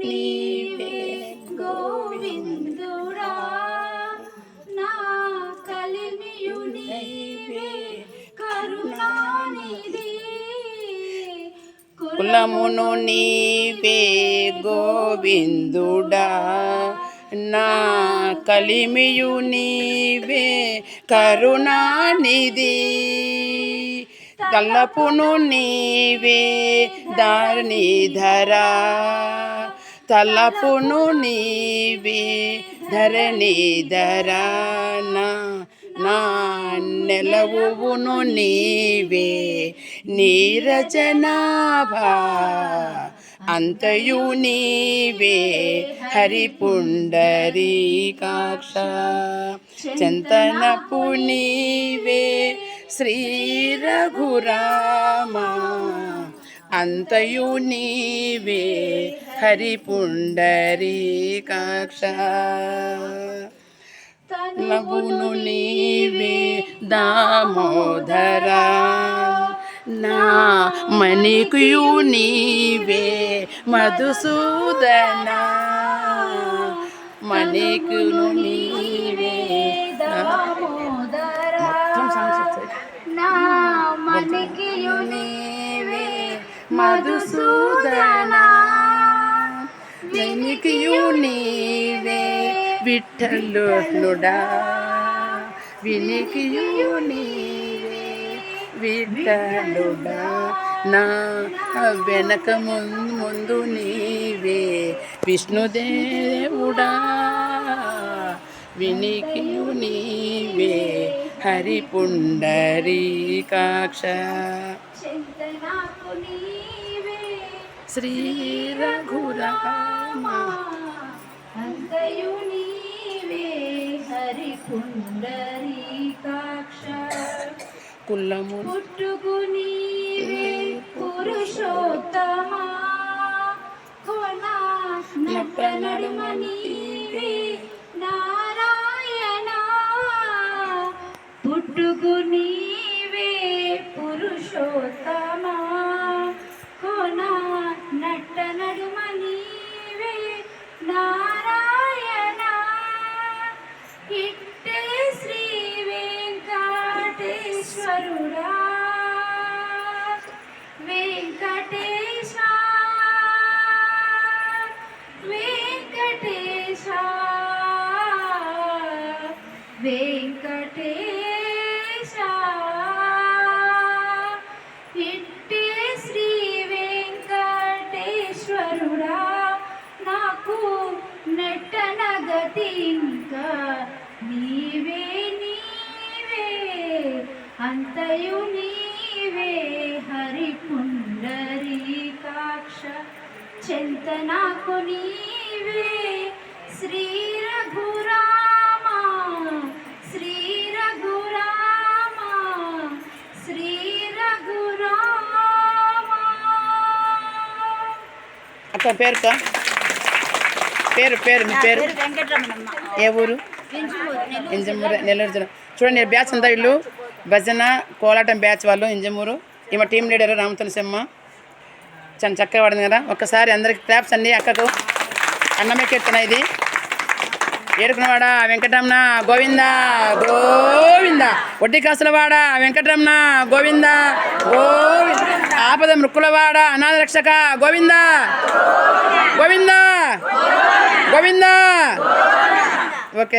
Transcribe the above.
నీవే గోవిందుడా నా కలిమియు నీవే కరుణానిధి కులమును నీవే గోవిందుడా. నా కలిమియు నీవే కరుణానిధి. తలపును నీవే ధరణిధరా తలపును నీవే ధరణిధరా నా నా నెలవును నీవే నీరచనాభా అంతయు నీవే హరిపుండరీకాక్ష చంతనపు నీవే శ్రీ రఘురామా. అంతయు నీవే హరిపుండరీకాక్ష నవ్వును నీవే దామోదరా. నా మణికుయు నీవే మధుసూదన. మణికును నీవే దామోదరా. నా మణికియు నీవే మధుసూదన. నిన్నికియు నీవే విఠలుడా వినికియు నీవే విఠలుడా నా వెనక ముందు ముందు నీవే విష్ణుదేవుడా. వినికియు నీవే నాకు నీవే శ్రీ రఘురామ హరి పుండరీకాక్ష కులము పుట్టుకు నీవే పురుషోత్తమా కొన పుట్టుకు నీవే పురుషోత్తమా? కొన నట్ట నడుమ నీవే నారాయణ. ఇట్టే శ్రీ వెంకటేశ్వరుడా. వెంకటేశ వెంకటేశ వెంకట ఇంకా నీవే నీవే అంతయు నీవే హరి పుండరీకాక్ష చెంత నీవే. శ్రీ రఘురామా శ్రీ రఘురామా శ్రీ రఘురామా అక్క పేరు పేరు మీ పేరు? ఏ ఊరు? ఇంజమూరు నెల్లూరు జిల్లా. చూడండి ఈ బ్యాచ్ అంతా వీళ్ళు. భజన కోలాటం బ్యాచ్ వాళ్ళు ఇంజమూరు. ఈమె టీం లీడర్ సెమ్మ చాలా చక్కగా పడింది కదా. ఒక్కసారి అందరికి క్లాప్స్ అండి అక్కకు. అన్నమే కీర్తన ఇది. ఏడుకున్నవాడ వెంకటరమణ గోవింద గోవింద. వడ్డీ కాసులవాడ వెంకటరమణ గోవింద గోవింద. ఆపద మృక్కులవాడ అనాథ రక్షక గోవింద గోవింద. గోవిందా! ఓకే.